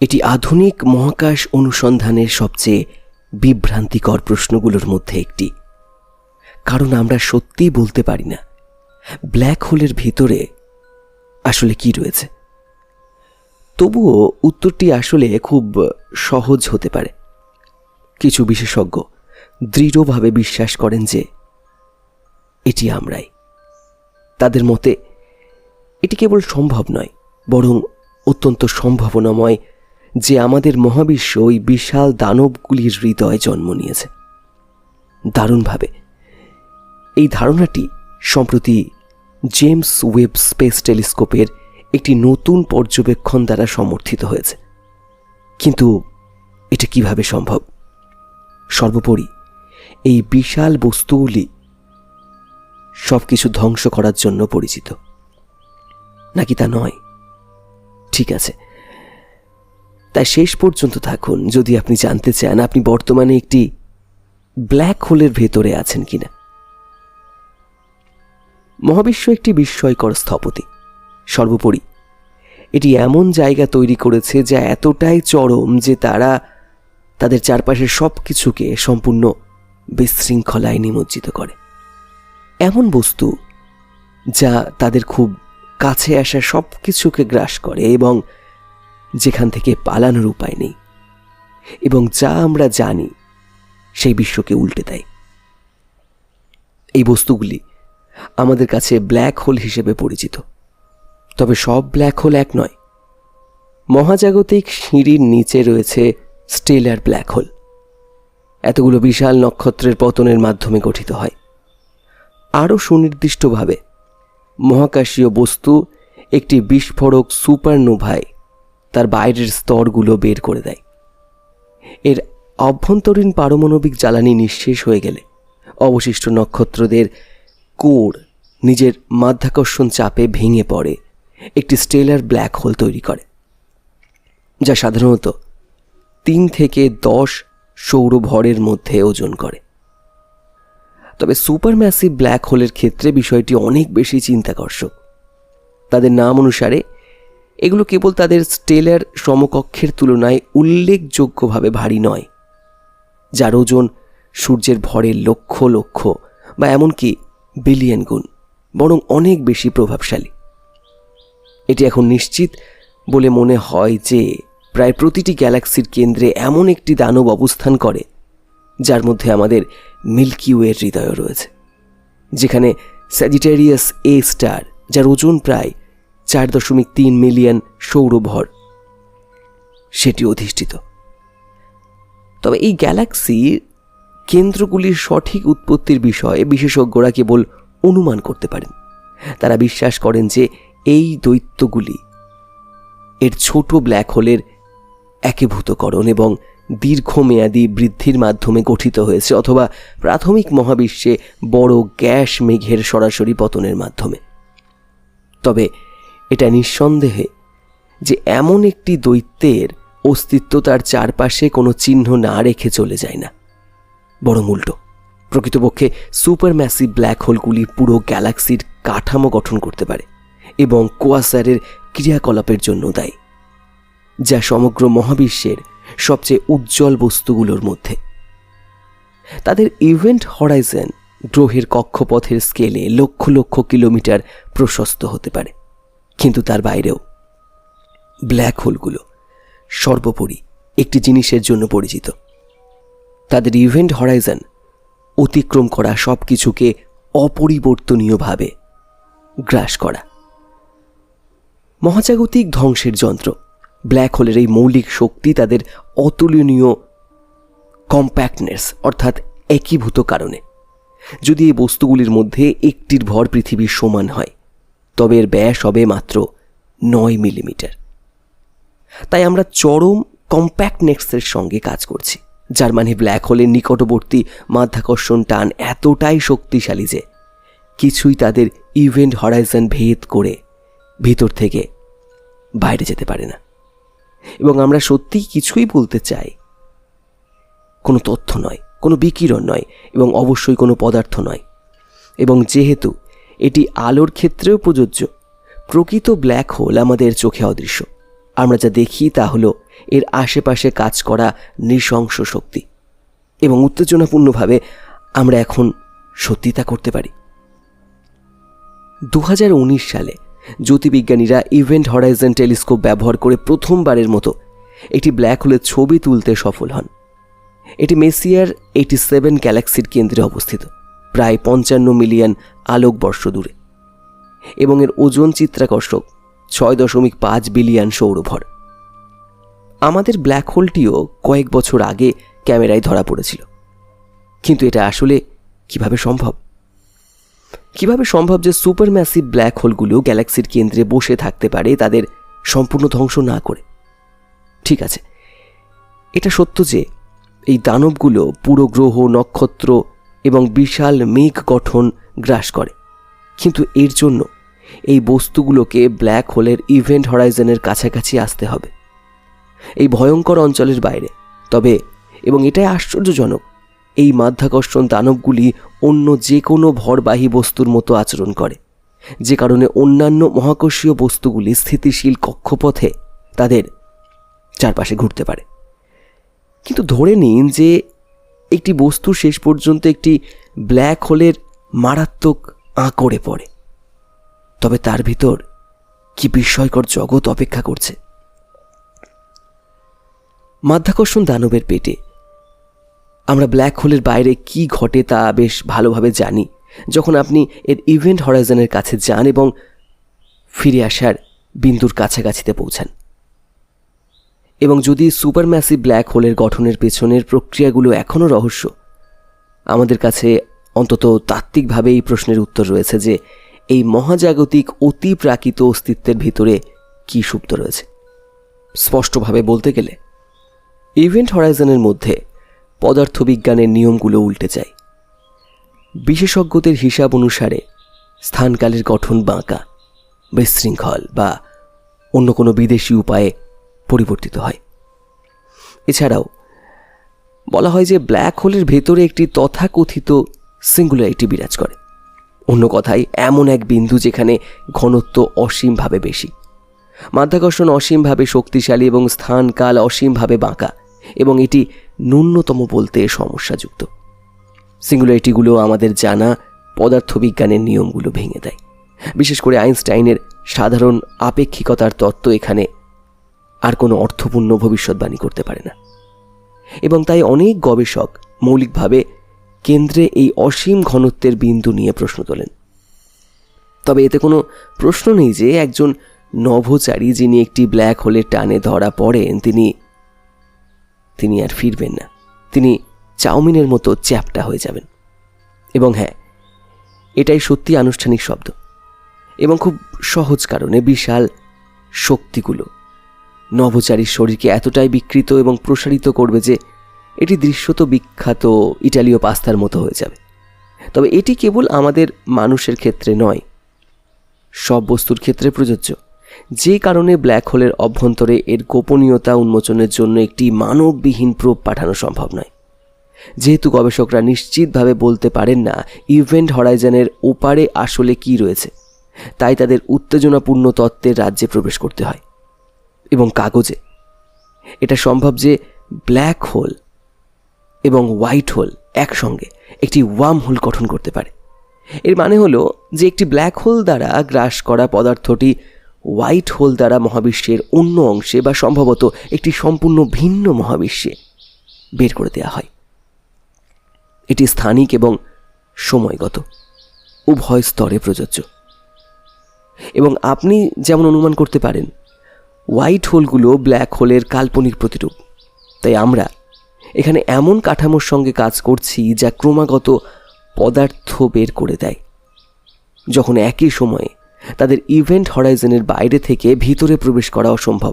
এটি আধুনিক মহাকাশ অনুসন্ধানের সবচেয়ে বিভ্রান্তিকর প্রশ্নগুলোর মধ্যে একটি। কারণ আমরা সত্যিই বলতে পারি না, ব্ল্যাক হোলের ভিতরে আসলে কি রয়েছে। তবুও উত্তরটি আসলে খুব সহজ হতে পারে। কিছু বিশেষজ্ঞ দৃঢ়ভাবে বিশ্বাস করেন যে এটি আমরাই। তাদের মতে, এটি কেবল সম্ভব নয়, বরং অত্যন্ত সম্ভাবনাময় যে আমাদের মহাবিশ্ব ওই বিশাল দানবগুলির হৃদয়ে জন্ম নিয়েছে। দারুণভাবে। এই ধারণাটি সম্প্রতি জেমস ওয়েব স্পেস টেলিস্কোপের একটি নতুন পর্যবেক্ষণ দ্বারা সমর্থিত হয়েছে। কিন্তু এটা কীভাবে সম্ভব? সর্বোপরি, এই বিশাল বস্তুগুলি সব কিছু ধ্বংস করার জন্য পরিচিত। নাকি তা নয়? ঠিক আছে। তাই শেষ পর্যন্ত থাকুন, যদি আপনি জানতে চান আপনি বর্তমানে একটি ব্ল্যাক হোলের ভেতরে আছেন কিনা। মহাবিশ্ব একটি বিস্ময়কর স্থপতি। সর্বোপরি, এটি এমন জায়গা তৈরি করেছে যা এতটাই চরম যে তারা তাদের চারপাশের সব কিছুকে সম্পূর্ণ বিশৃঙ্খলায় নিমজ্জিত করে। এমন বস্তু যা তাদের খুব কাছে আসা সব কিছুকে গ্রাস করে এবং যেখান থেকে পালানোর উপায় নেই। এবং যা আমরা জানি, সেই বিশ্বকে উল্টে দেয়। এই বস্তুগুলি আমাদের কাছে ব্ল্যাক হোল হিসেবে পরিচিত। তবে সব ব্ল্যাক হোল এক নয়। মহাজাগতিক সিঁড়ির নিচে রয়েছে স্টেলার ব্ল্যাক হোল। এতগুলো বিশাল নক্ষত্রের পতনের মাধ্যমে গঠিত হয়। আরও সুনির্দিষ্টভাবে মহাকাশীয় বস্তু একটি বিস্ফোরক সুপারনোভায় তার বাইরের স্তরগুলো বের করে দেয়। এর অভ্যন্তরীণ পারমাণবিক জ্বালানি নিঃশেষ হয়ে গেলে অবশিষ্ট নক্ষত্রদের কোর নিজের মাধ্যাকর্ষণ চাপে ভেঙে পড়ে, একটি স্টেলার ব্ল্যাক হোল তৈরি করে, যা সাধারণত তিন থেকে দশ সৌরভরের মধ্যে ওজন করে। তবে সুপার ম্যাসিভ ব্ল্যাক হোলের ক্ষেত্রে বিষয়টি অনেক বেশি চিন্তাকর্ষক। তাদের নাম অনুসারে এগুলো কেবল তাদের স্টেলার সমকক্ষের তুলনায় উল্লেখযোগ্যভাবে ভারী নয়, যার ওজন সূর্যের ভরের লক্ষ লক্ষ বা এমনকি বিলিয়ন গুণ, বরং অনেক বেশি প্রভাবশালী। এটি এখন নিশ্চিত বলে মনে হয় যে প্রায় প্রতিটি গ্যালাক্সির কেন্দ্রে এমন একটি দানব অবস্থান করে, যার মধ্যে আমাদের মিল্কি ওয়ের হৃদয় রয়েছে, যেখানে স্যাজিটেরিয়াস এ স্টার, যার ওজন প্রায় চার দশমিক তিন মিলিয়ন সৌরভর। সেটি অধিষ্ঠিত। তবে এই গ্যালাক্সির কেন্দ্রগুলির সঠিক উৎপত্তির বিষয়ে বিশেষজ্ঞরা কেবল অনুমান করতে পারেন। তারা বিশ্বাস করেন যে এই দৈত্যগুলি এর ছোট ব্ল্যাক হোলের একীভূতকরণ এবং দীর্ঘমেয়াদী বৃদ্ধির মাধ্যমে গঠিত হয়েছে অথবা প্রাথমিক মহাবিশ্বে বড় গ্যাস মেঘের সরাসরি পতনের মাধ্যমে। তবে এটা নিঃসন্দেহে যে এমন একটি দৈত্যের অস্তিত্ব তার চারপাশে কোনো চিহ্ন না রেখে চলে যায় না। বরং উল্টো। প্রকৃতপক্ষে সুপার ম্যাসিভ ব্ল্যাক হোলগুলি পুরো গ্যালাক্সির কাঠামো গঠন করতে পারে এবং কোয়াসারের ক্রিয়াকলাপের জন্য দায়ী, যা সমগ্র মহাবিশ্বের সবচেয়ে উজ্জ্বল বস্তুগুলোর মধ্যে। তাদের ইভেন্ট হরাইজন গ্রহের কক্ষপথের স্কেলে লক্ষ লক্ষ কিলোমিটার প্রশস্ত হতে পারে। কিন্তু তার বাইরেও ব্ল্যাক হোলগুলো সর্বোপরি একটি জিনিসের জন্য পরিচিত। তাদের ইভেন্ট হরাইজন অতিক্রম করা সব কিছুকে অপরিবর্তনীয়ভাবে গ্রাস করা। মহাজাগতিক ধ্বংসের যন্ত্র, ব্ল্যাক হোলের এই মৌলিক শক্তি তাদের অতুলনীয় কম্প্যাক্টনেস অর্থাৎ একীভূত কারণে। যদি এই বস্তুগুলির মধ্যে একটির ভর পৃথিবীর সমান হয় তবে এর ব্যাস হবে মাত্র নয় মিলিমিটার। তাই আমরা চরম কম্প্যাক্টনেসের সঙ্গে কাজ করছি, যার মানে ব্ল্যাক হোলের নিকটবর্তী মাধ্যাকর্ষণ টান এতটাই শক্তিশালী যে কিছুই তাদের ইভেন্ট হরাইজন ভেদ করে ভিতর থেকে বাইরে যেতে পারে না। এবং আমরা সত্যিই কিছুই বলতে চাই, কোনো তথ্য নয়, কোনো বিকিরণ নয়, এবং অবশ্যই কোনো পদার্থ নয়। এবং যেহেতু এটি আলোর ক্ষেত্রেও প্রযোজ্য। প্রকৃত ব্ল্যাক হোল আমাদের চোখে অদৃশ্য। আমরা যা দেখি তা হলো এর আশেপাশে কাজ করা নৃশংস শক্তি। এবং উত্তেজনাপূর্ণভাবে আমরা এখন সত্যি তা করতে পারি। দু হাজার উনিশ সালে জ্যোতির্বিজ্ঞানীরা ইভেন্ট হরাইজন টেলিস্কোপ ব্যবহার করে প্রথমবারের মতো একটি ব্ল্যাক হোলের ছবি তুলতে সফল হন। এটি মেসিয়ার এইটি সেভেন গ্যালাক্সির কেন্দ্রে অবস্থিত। প্রায় পঞ্চান্ন মিলিয়ন আলোকবর্ষ দূরে এবং এর ওজন চিত্রাকর্ষক ছয় দশমিক পাঁচ বিলিয়ন সৌরভর। আমাদের ব্ল্যাক হোলটিও কয়েক বছর আগে ক্যামেরায় ধরা পড়েছিল। কিন্তু এটা আসলে কীভাবে সম্ভব? কীভাবে সম্ভব যে সুপার ম্যাসিভ ব্ল্যাক হোলগুলো গ্যালাক্সির কেন্দ্রে বসে থাকতে পারে তাদের সম্পূর্ণ ধ্বংস না করে? ঠিক আছে, এটা সত্য যে এই দানবগুলো পুরো গ্রহ, নক্ষত্র এবং বিশাল মেঘ গঠন গ্রাস করে। কিন্তু এর জন্য এই বস্তুগুলোকে ব্ল্যাক হোলের ইভেন্ট হরাইজনের কাছাকাছি আসতে হবে। এই ভয়ঙ্কর অঞ্চলের বাইরে। তবে, এবং এটাই আশ্চর্যজনক, এই মাধ্যাকর্ষণ দানবগুলি অন্য যে কোনো ভরবাহী বস্তুর মতো আচরণ করে, যে কারণে অন্যান্য মহাকর্ষীয় বস্তুগুলি স্থিতিশীল কক্ষপথে তাদের চারপাশে ঘুরতে পারে। কিন্তু ধরে নিন যে একটি বস্তু শেষ পর্যন্ত একটি ব্ল্যাক হোলের মারাত্মক আঁকড়ে পড়ে। তবে তার ভিতর কি বিস্ময়কর জগৎ অপেক্ষা করছে। মাধ্যাকর্ষণ দানবের পেটে। আমরা ব্ল্যাক হোলের বাইরে কি ঘটে তা বেশ ভালোভাবে জানি। যখন আপনি এর ইভেন্ট হরাইজনের কাছে যান এবং ফিরে আসার বিন্দুর কাছাকাছিতে পৌঁছান। এবং যদি সুপার ম্যাসিভ ব্ল্যাক হোলের গঠনের পেছনের প্রক্রিয়াগুলো এখনও রহস্য, আমাদের কাছে অন্তত তাত্ত্বিকভাবে এই প্রশ্নের উত্তর রয়েছে যে এই মহাজাগতিক অতি প্রাকৃত অস্তিত্বের ভিতরে কি সুপ্ত রয়েছে। স্পষ্টভাবে বলতে গেলে, ইভেন্ট হরাইজনের মধ্যে পদার্থবিজ্ঞানের নিয়মগুলো উল্টে যায়। বিশেষজ্ঞদের হিসাব অনুসারে স্থানকালের গঠন বাঁকা, বিশৃঙ্খল বা অন্য কোনো বিদেশি উপায়ে পরিবর্তিত হয়। এছাড়াও, বলা হয় যে ব্ল্যাক হোলের ভেতরে একটি তথাকথিত সিঙ্গুলারিটি বিরাজ করে। অন্য কথায়, এমন এক বিন্দু যেখানে ঘনত্ব অসীমভাবে বেশি। মাধ্যাকর্ষণ অসীমভাবে শক্তিশালী এবং স্থানকাল অসীমভাবে বাঁকা, এবং এটি ন্যূনতম বলতে সমস্যাযুক্ত। সিঙ্গুলারিটিগুলো আমাদের জানা পদার্থবিজ্ঞানের নিয়মগুলো ভেঙে দেয়। বিশেষ করে আইনস্টাইনের সাধারণ আপেক্ষিকতার তত্ত্ব এখানে আর কোনো অর্থপূর্ণ ভবিষ্যৎবাণী করতে পারে না। এবং তাই অনেক গবেষক মৌলিকভাবে কেন্দ্রে এই অসীম ঘনত্বের বিন্দু নিয়ে প্রশ্ন তোলেন। তবে এতে কোনো প্রশ্ন নেই যে একজন নভোচারী যিনি একটি ব্ল্যাক হোলের টানে ধরা পড়েন, তিনি তিনি আর ফিরবেন না। তিনি চাউমিনের মতো চ্যাপটা হয়ে যাবেন। এবং হ্যাঁ এটাই সত্যি আনুষ্ঠানিক শব্দ। এবং খুব সহজ কারণে বিশাল শক্তিগুলো নভোচারীর শরীরকে এতটাই বিকৃত এবং প্রসারিত করবে যে এটি দৃশ্যত বিখ্যাত ইটালীয় পাস্তার মতো হয়ে যাবে। তবে এটি কেবল আমাদের মানুষের ক্ষেত্রে নয়, সব বস্তুর ক্ষেত্রে প্রযোজ্য। যে কারণে ব্ল্যাক হোলের অভ্যন্তরে এর গোপনীয়তা উন্মোচনের জন্য একটি মানববিহীন প্রোব পাঠানো সম্ভব নয়। যেহেতু গবেষকরা নিশ্চিতভাবে বলতে পারেন না ইভেন্ট হরাইজানের ওপারে আসলে কি রয়েছে, তাই তাদের উত্তেজনাপূর্ণ তত্ত্বের রাজ্যে প্রবেশ করতে হয়। এবং কাগজে। এটা সম্ভব যে ব্ল্যাক হোল এবং হোয়াইট হোল একসঙ্গে একটি ওয়ার্ম হোল গঠন করতে পারে। এর মানে হলো যে একটি ব্ল্যাক হোল দ্বারা গ্রাস করা পদার্থটি হোয়াইট হোল দ্বারা মহাবিশ্বের অন্য অংশে বা সম্ভবত একটি সম্পূর্ণ ভিন্ন মহাবিশ্বে বের করে দেওয়া হয়। এটি স্থানিক এবং সময়গত, উভয় স্তরে প্রযোজ্য। এবং আপনি যেমন অনুমান করতে পারেন হোয়াইট হোলগুলো ব্ল্যাক হোলের কাল্পনিক প্রতিরূপ। তাই আমরা এখানে এমন কাঠামোর সঙ্গে কাজ করছি যা ক্রমাগত পদার্থ বের করে দেয়। যখন একই সময়ে তাদের ইভেন্ট হরাইজনের বাইরে থেকে ভিতরে প্রবেশ করা অসম্ভব।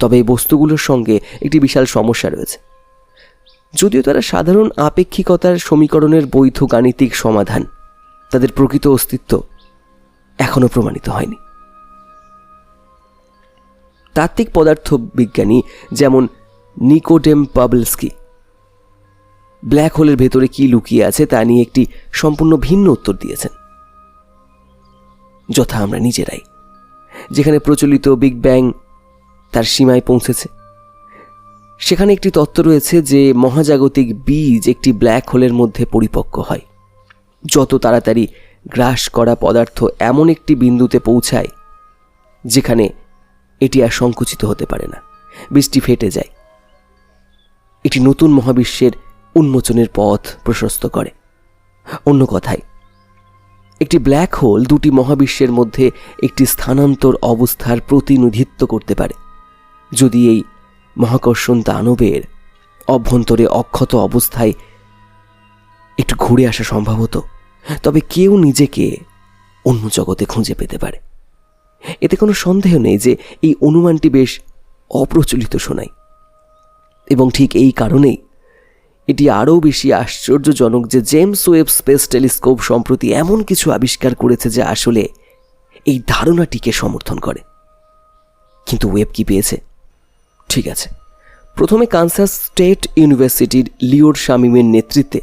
তবে এই বস্তুগুলোর সঙ্গে একটি বিশাল সমস্যা রয়েছে। যদিও তারা সাধারণ আপেক্ষিকতার সমীকরণের বৈধ গাণিতিক সমাধান, তাদের প্রকৃত অস্তিত্ব এখনও প্রমাণিত হয়নি। তাত্ত্বিক পদার্থ বিজ্ঞানী যেমন নিকোডেম পাবলস্কি। ব্ল্যাক হোলের ভেতরে কি লুকিয়ে আছে তা নিয়ে একটি সম্পূর্ণ ভিন্ন উত্তর দিয়েছেন। যথা আমরা নিজেরাই। যেখানে প্রচলিত বিগ ব্যাং তার সীমায় পৌঁছেছে। সেখানে একটি তত্ত্ব রয়েছে যে মহাজাগতিক বীজ একটি ব্ল্যাক হোলের মধ্যে পরিপক্ক হয়। যত তাড়াতাড়ি গ্রাস করা পদার্থ এমন একটি বিন্দুতে পৌঁছায়, যেখানে এটি আর সংকুচিত হতে পারে না। বৃষ্টি ফেটে যায়। এটি নতুন মহাবিশ্বের উন্মোচনের পথ প্রশস্ত করে। অন্য কথায়, একটি ব্ল্যাক হোল দুটি মহাবিশ্বের মধ্যে একটি স্থানান্তর অবস্থার প্রতিনিধিত্ব করতে পারে। যদি এই মহাকর্ষণ দানবের অভ্যন্তরে অক্ষত অবস্থায় একটু ঘুরে আসা সম্ভব হতো, তবে কেউ নিজেকে অন্য জগতে খুঁজে পেতে পারে। এতে কোনো সন্দেহ নেই যে এই অনুমানটি বেশ অপ্রচলিত শোনায়। এবং ঠিক এই কারণেই এটি আরও বেশি আশ্চর্যজনক যে জেমস ওয়েব স্পেস টেলিস্কোপ সম্প্রতি এমন কিছু আবিষ্কার করেছে যা আসলে এই ধারণাটিকে সমর্থন করে। কিন্তু ওয়েব কি পেয়েছে? ঠিক আছে। প্রথমে কানসাস স্টেট ইউনিভার্সিটির লিওর শামিমের নেতৃত্বে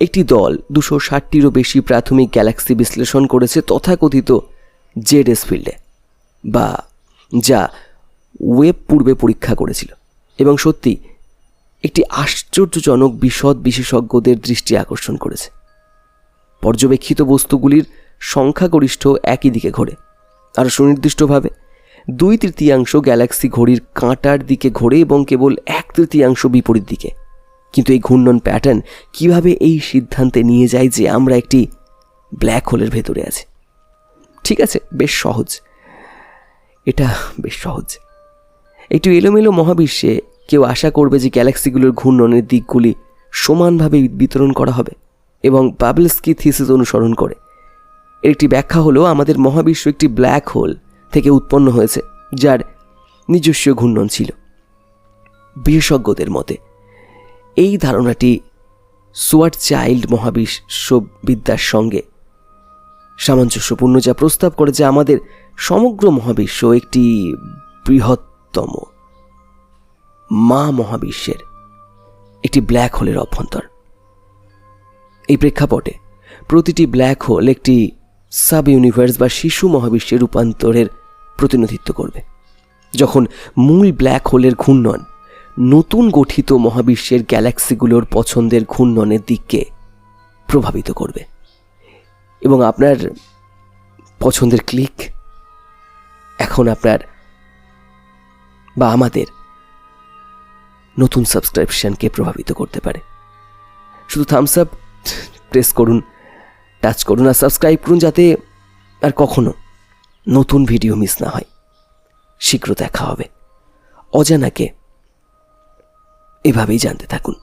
একটি দল দুশো ষাটটিরও বেশি প্রাথমিক গ্যালাক্সি বিশ্লেষণ করেছে তথাকথিত জেডএস ফিল্ডে। বা যা ওয়েব পূর্বে পরীক্ষা করেছিল। এবং সত্যি, একটি আশ্চর্যজনক বিশদ বিশেষজ্ঞদের দৃষ্টি আকর্ষণ করেছে। পর্যবেক্ষিত বস্তুগুলির সংখ্যাগরিষ্ঠ একই দিকে ঘোরে। আর সুনির্দিষ্টভাবে, দুই তৃতীয়াংশ গ্যালাক্সি ঘড়ির কাঁটার দিকে ঘোরে এবং কেবল এক তৃতীয়াংশ বিপরীত দিকে। কিন্তু এই ঘূর্ণন প্যাটার্ন কীভাবে এই সিদ্ধান্তে নিয়ে যায় যে আমরা একটি ব্ল্যাক হোলের ভেতরে আছি? ঠিক আছে, বেশ সহজ। এটা বেশ সহজ। একটু এলোমেলো মহাবিশ্বে কেউ আশা করবে যে গ্যালাক্সিগুলোর ঘূর্ণনের দিকগুলি সমানভাবে বিতরণ করা হবে এবং পাবলস্কি থিসিস অনুসরণ করে। এর একটি ব্যাখ্যা হলো, আমাদের মহাবিশ্ব একটি ব্ল্যাক হোল থেকে উৎপন্ন হয়েছে, যার নিজস্ব ঘূর্ণন ছিল। বিশেষজ্ঞদের মতে, এই ধারণাটি সুয়ার্ট চাইল্ড মহাবিশ্ববিদ্যার সঙ্গে সামঞ্জস্যপূর্ণ যা প্রস্তাব করে যে আমাদের সমগ্র মহাবিশ্ব একটি বৃহত্তম মা মহাবিশ্বের একটি ব্ল্যাক হোলের অভ্যন্তর। এই প্রেক্ষাপটে প্রতিটি ব্ল্যাক হোল একটি সাব ইউনিভার্স বা শিশু মহাবিশ্বের রূপান্তরের প্রতিনিধিত্ব করবে। যখন মূল ব্ল্যাক হোলের ঘূর্ণন নতুন গঠিত মহাবিশ্বের গ্যালাক্সিগুলোর পছন্দের ঘূর্ণনের দিককে প্রভাবিত করবে। এবং আপনার পছন্দের ক্লিক এখন আপনার বা আমাদের নতুন সাবস্ক্রিপশনকে প্রভাবিত করতে পারে। শুধু থামস আপ প্রেস করুন টাচ করুন আর সাবস্ক্রাইব করুন যাতে আর কখনো নতুন ভিডিও মিস না হয়। শীঘ্র দেখা হবে। অজানাকে এভাবেই জানতে থাকুন।